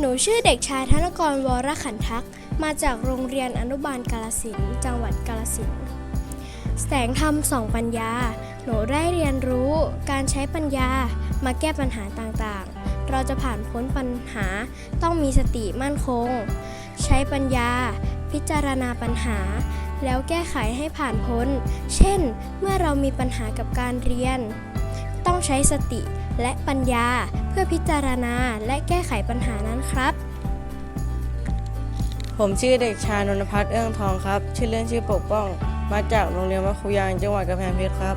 หนูชื่อเด็กชายธนกรวรขันทัก มาจากโรงเรียนอนุบาลกาลสินธุ์จังหวัดกาลสินธุ์แสงธรรมสองปัญญา หนูได้เรียนรู้การใช้ปัญญามาแก้ปัญหาต่างๆ เราจะผ่านพ้นปัญหาต้องมีสติมั่นคง ใช้ปัญญา พิจารณาปัญหา แล้วแก้ไขให้ผ่านพ้น เช่น เมื่อเรามีปัญหากับการเรียน ต้องใช้สติ และปัญญาเพื่อพิจารณาและแก้ไขปัญหานั้นครับ ผมชื่อเด็กชายนนพัฒน์เอื้องทองครับ ชื่อเล่นชื่อปกป้อง มาจากโรงเรียนวัดคุยางจังหวัดกำแพงเพชรครับ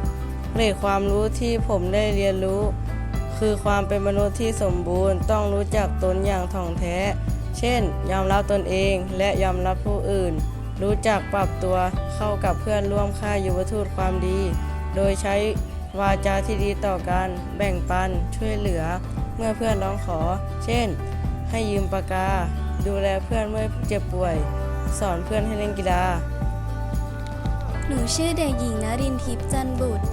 เกรดความรู้ที่ผมได้เรียนรู้ คือความเป็นมนุษย์ที่สมบูรณ์ ต้องรู้จักตนอย่างถ่องแท้ เช่น ยอมรับตนเองและยอมรับผู้อื่น รู้จักปรับตัวเข้ากับเพื่อนร่วมค่ายยุวทูตความดี โดยใช้ วาจาที่ดีต่อกัน แบ่งปัน ช่วยเหลือ เมื่อเพื่อนร้องขอ เช่น ให้ยืมปากกา ดูแลเพื่อนเมื่อเจ็บป่วย สอนเพื่อนให้เล่นกีฬา หนูชื่อเด็กหญิงนรินทิพย์จันบุตร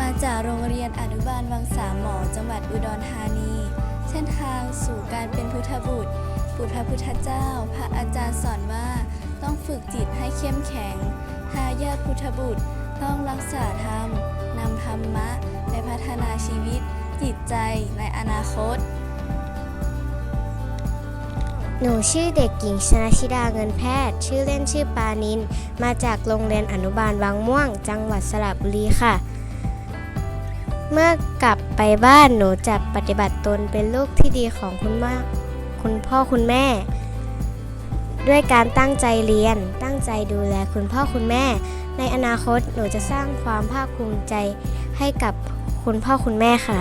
มาจากโรงเรียนอนุบาลวังสามหมอ จังหวัดอุดรธานี เส้นทางสู่การเป็นพุทธบุตรปุถพระพุทธเจ้า พระอาจารย์สอนว่าต้องฝึกจิตให้เข้มแข็งทายาทพุทธบุตร ต้องรักษาธรรมนำธรรมะไปพัฒนาชีวิต จิตใจในอนาคต หนูชื่อเด็กหญิงชนะชิดาเงินแพทย์ ชื่อเล่นชื่อปานิน มาจากโรงเรียนอนุบาลวังม่วง จังหวัดสระบุรีค่ะ เมื่อกลับไปบ้านหนูจะปฏิบัติตนเป็นลูกที่ดีของคุณแม่คุณพ่อคุณแม่ ด้วยการตั้งใจเรียน ตั้งใจดูแลคุณพ่อคุณแม่ ในอนาคตหนูจะสร้างความภาคภูมิใจให้กับคุณพ่อคุณแม่ค่ะ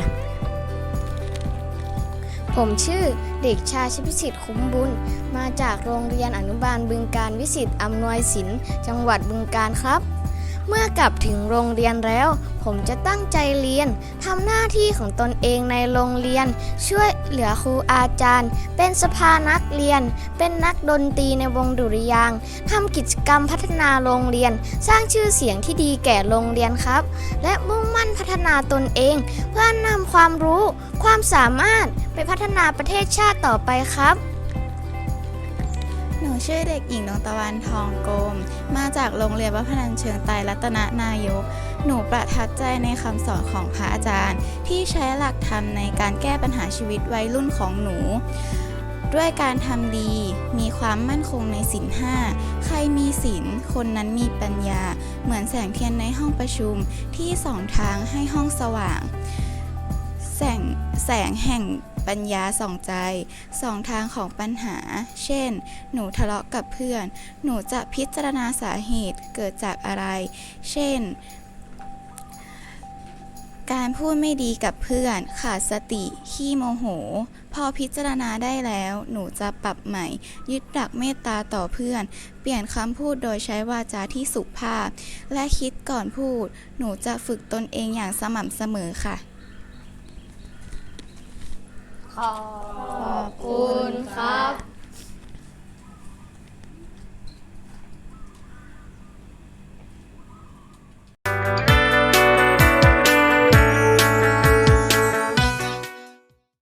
ผมชื่อเด็กชายชิพิสิทธิ์คุ้มบุญ มาจากโรงเรียนอนุบาลบึงการวิสิตอำนวยสินจังหวัดบึงการครับ เมื่อกลับถึงโรงเรียนแล้ว ผมจะตั้งใจเรียนทำหน้าที่ของตนเองในโรงเรียน ช่วยเหลือครูอาจารย์ เป็นสภานักเรียน เป็นนักดนตรีในวงดุริยางทำกิจกรรมพัฒนาโรงเรียน สร้างชื่อเสียงที่ดีแก่โรงเรียนครับ และมุ่งมั่นพัฒนาตนเอง เพื่อนำความรู้ ความสามารถไปพัฒนาประเทศชาติต่อไปครับ ชื่อเด็กหญิงดวงตะวันทองโกมมาจากโรงเรียนวัดพนัญเชิงไตรัตนนายก หนูประทับใจในคำสอนของพระอาจารย์ ที่ใช้หลักธรรมในการแก้ปัญหาชีวิตวัยรุ่นของหนู ด้วยการทำดี มีความมั่นคงในศีลห้าใครมีศีลคนนั้นมีปัญญา เหมือนแสงเทียนในห้องประชุมที่ส่องทางให้ห้องสว่าง แสง แสงแห่งปัญญาส่องใจสองทางของปัญหา เช่น หนูทะเลาะกับเพื่อน หนูจะพิจารณาสาเหตุเกิดจากอะไร เช่น การพูดไม่ดีกับเพื่อน ขาดสติ ขี้โมโห พอพิจารณาได้แล้ว หนูจะปรับใหม่ ยึดหลักเมตตาต่อเพื่อน เปลี่ยนคำพูดโดยใช้วาจาที่สุภาพ และคิดก่อนพูด หนูจะฝึกตนเองอย่างสม่ำเสมอค่ะ 箱